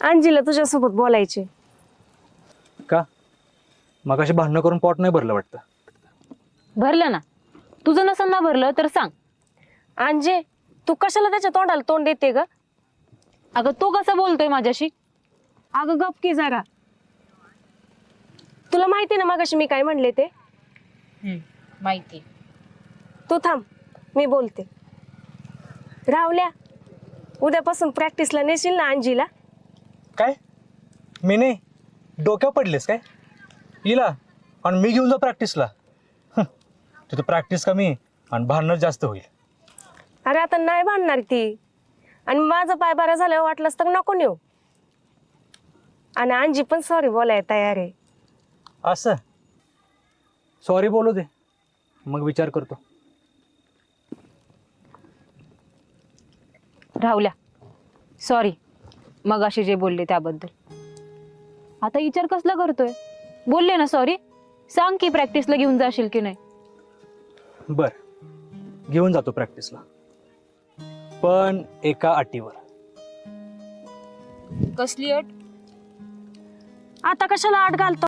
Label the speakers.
Speaker 1: Angela तुझ्यासोबत बोलायचे.
Speaker 2: का? मग अशी भांडणं करून पोट नाही भरलं वाटतं.
Speaker 3: भरलं ना? तुझं नसन ना भरलं तर सांग.
Speaker 1: अंजे तू कशाला त्याच्या तोंडाला तोंड देते ग?
Speaker 3: अगं तो कसा बोलतोय माझ्याशी?
Speaker 1: अगं गप की जरा. तुला माहिती ना मगाशी मी काय म्हणले ते?
Speaker 3: माहिती.
Speaker 1: तू थांब मी बोलते. रावल्या उद्यापासून प्रॅक्टिसला नेशील ना अंजीला?
Speaker 2: काय? मी नाही. डोक्या पडलेस काय? हिला आणि मी घेऊन जा प्रॅक्टिसला तिथं प्रॅक्टिस कमी आणि भांडणं जास्त होईल.
Speaker 1: अरे आता नाही भांडणार ती. आणि माझं पाय बरा झाल्यावर वाटलंच तर नको नेऊ. आणि अंजी पण सॉरी बोलाय तयार आहे.
Speaker 2: असं? सॉरी बोलू दे. मग विचार करतो.
Speaker 3: राहुल्या. सॉरी मग अशी जे बोलले त्याबद्दल. आता विचार कसला करतोय? बोलले ना सॉरी सांग की प्रॅक्टिसला घेऊन जाशील की नाही.
Speaker 2: बर. घेऊन जातो प्रॅक्टिसला पण एका अटीवर.
Speaker 3: कसली अट?
Speaker 1: आता कशाला आठ घालतो?